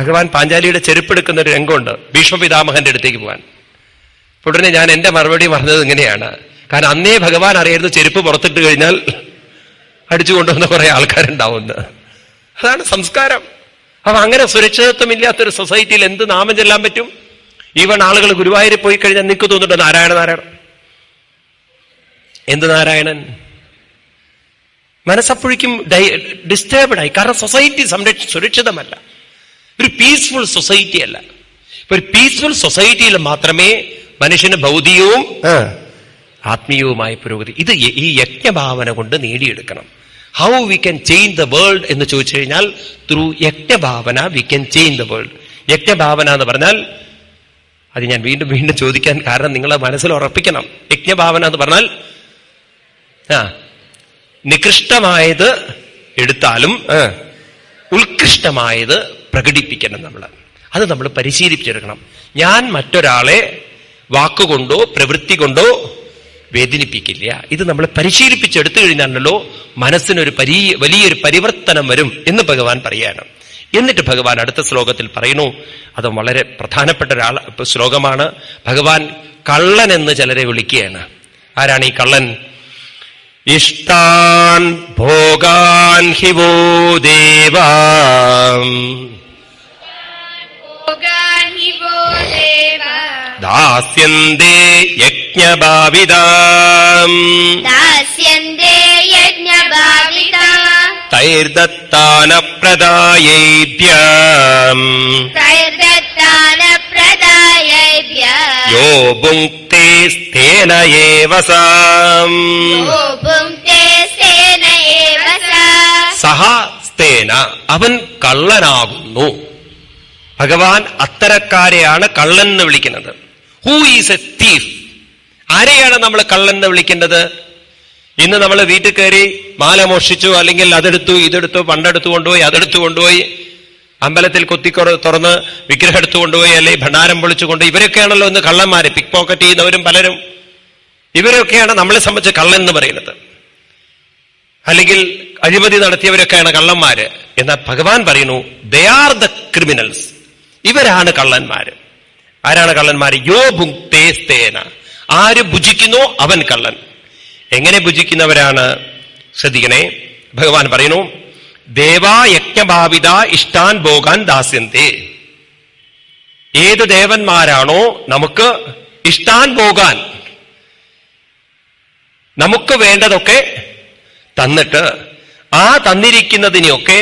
ഭഗവാൻ പാഞ്ചാലിയുടെ ചെരുപ്പെടുക്കുന്ന ഒരു രംഗമുണ്ട്. ഭീഷ്മപിതാമഹന്റെ അടുത്തേക്ക് പോകാൻ. ഉടനെ ഞാൻ എന്റെ മറുപടി പറഞ്ഞത് ഇങ്ങനെയാണ്. കാരണം അന്നേ ഭഗവാൻ അറിയായിരുന്നു ചെരുപ്പ് പുറത്തിട്ട് കഴിഞ്ഞാൽ അടിച്ചു കൊണ്ടുവന്ന കുറെ ആൾക്കാരുണ്ടാവുമെന്ന്. അതാണ് സംസ്കാരം. അപ്പൊ അങ്ങനെ സുരക്ഷിതത്വമില്ലാത്തൊരു സൊസൈറ്റിയിൽ എന്ത് നാമം ചെല്ലാൻ പറ്റും? ഈവൺ ആളുകൾ ഗുരുവായൂരിൽ പോയി കഴിഞ്ഞാൽ നിൽക്കു തോന്നിട്ട് നാരായണ നാരായണ എന്ത് നാരായണൻ? മനസ്സപ്പോഴേക്കും ഡിസ്റ്റർബ്ഡ് ആയി കാരണം സൊസൈറ്റി സംരക്ഷ സുരക്ഷിതമല്ല. ഒരു പീസ്ഫുൾ സൊസൈറ്റി അല്ല. ഒരു പീസ്ഫുൾ സൊസൈറ്റിയിൽ മാത്രമേ മനുഷ്യന് ഭൗതികവും ആത്മീയവുമായ പുരോഗതി ഇത് ഈ യജ്ഞഭാവന കൊണ്ട് നേടിയെടുക്കണം. How we can change the world എന്ന് ചോദിച്ചു കഴിഞ്ഞാൽ through യജ്ഞഭാവന we can change the world യജ്ഞഭാവന എന്ന് പറഞ്ഞാൽ അത് ഞാൻ വീണ്ടും വീണ്ടും ചോദിക്കാൻ കാരണം നിങ്ങളെ മനസ്സിൽ ഉറപ്പിക്കണം. യജ്ഞഭാവന എന്ന് പറഞ്ഞാൽ ആ നികൃഷ്ടമായത് എടുത്താലും ഉത്കൃഷ്ടമായത് പ്രകടിപ്പിക്കണം നമ്മൾ. അത് നമ്മൾ പരിശീലിപ്പിച്ചെടുക്കണം. ഞാൻ മറ്റൊരാളെ വാക്കുകൊണ്ടോ പ്രവൃത്തി കൊണ്ടോ വേദനിപ്പിക്കില്ല. ഇത് നമ്മൾ പരിശീലിപ്പിച്ചെടുത്തു കഴിഞ്ഞാണല്ലോ മനസ്സിനൊരു പരി വലിയൊരു പരിവർത്തനം വരും എന്ന് ഭഗവാൻ പറയാണ്. എന്നിട്ട് ഭഗവാൻ അടുത്ത ശ്ലോകത്തിൽ പറയുന്നു അത് വളരെ പ്രധാനപ്പെട്ട ഒരാൾ ശ്ലോകമാണ്. ഭഗവാൻ കള്ളൻ എന്ന് ചിലരെ വിളിക്കുകയാണ്. ആരാണ് ഈ കള്ളൻ? ഇഷ്ടാൻ ഭോഗാൻ ഹിവോ ദേവാ ഭോഗാനി വോ ദേവ ദാസ്യന്തേ യജ്ഞഭാവിതാം ദാസ്യന്തേ യജ്ഞഭാവിത തൈർദത്താന പ്രദായേഭ്യം സേന ഏവ സഹ അവൻ കള്ളനാകുന്നു. ഭഗവാൻ അത്തരക്കാരെയാണ് കള്ളൻ എന്ന് വിളിക്കുന്നത്. ഹൂ ഈസ് എ തീഫ് ആരെയാണ് നമ്മൾ കള്ളൻ എന്ന് വിളിക്കേണ്ടത് ഇന്ന് നമ്മൾ വീട്ടിൽ കയറി മാല മോഷിച്ചു അല്ലെങ്കിൽ അതെടുത്തു ഇതെടുത്തു പണ്ടെടുത്തു കൊണ്ടുപോയി അതെടുത്തു കൊണ്ടുപോയി അമ്പലത്തിൽ കുത്തിക്കൊറ തുറന്ന് വിഗ്രഹം എടുത്തു കൊണ്ടുപോയി അല്ലെങ്കിൽ ഭണ്ഡാരം പൊളിച്ചുകൊണ്ട് ഇവരൊക്കെയാണല്ലോ ഇന്ന് കള്ളന്മാര്. പിക് പോക്കറ്റ് ചെയ്യുന്നവരും പലരും. ഇവരൊക്കെയാണ് നമ്മളെ സംബന്ധിച്ച് കള്ളൻ എന്ന് പറയുന്നത്. അല്ലെങ്കിൽ അഴിമതി നടത്തിയവരൊക്കെയാണ് കള്ളന്മാര്. എന്നാൽ ഭഗവാൻ പറയുന്നു ദേ ആർ ദ ക്രിമിനൽസ് ഇവരാണ് കള്ളന്മാര്. ആരാണ് കള്ളന്മാര് യോ ഭുക്തേസ്തേന ആര് ഭുജിക്കുന്നോ അവൻ കള്ളൻ. എങ്ങനെ ഭുജിക്കുന്നവരാണ്? ശ്രദ്ധിക്കണേ. ഭഗവാൻ പറയുന്നു ദേവാ യജ്ഞഭാവിത ഇഷ്ടാൻ ഭോഗാൻ ദാസ്യന്തേ. ഏത് ദേവന്മാരാണോ നമുക്ക് ഇഷ്ടാൻ പോകാൻ നമുക്ക് വേണ്ടതൊക്കെ തന്നിട്ട് ആ തന്നിരിക്കുന്നതിനെയൊക്കെ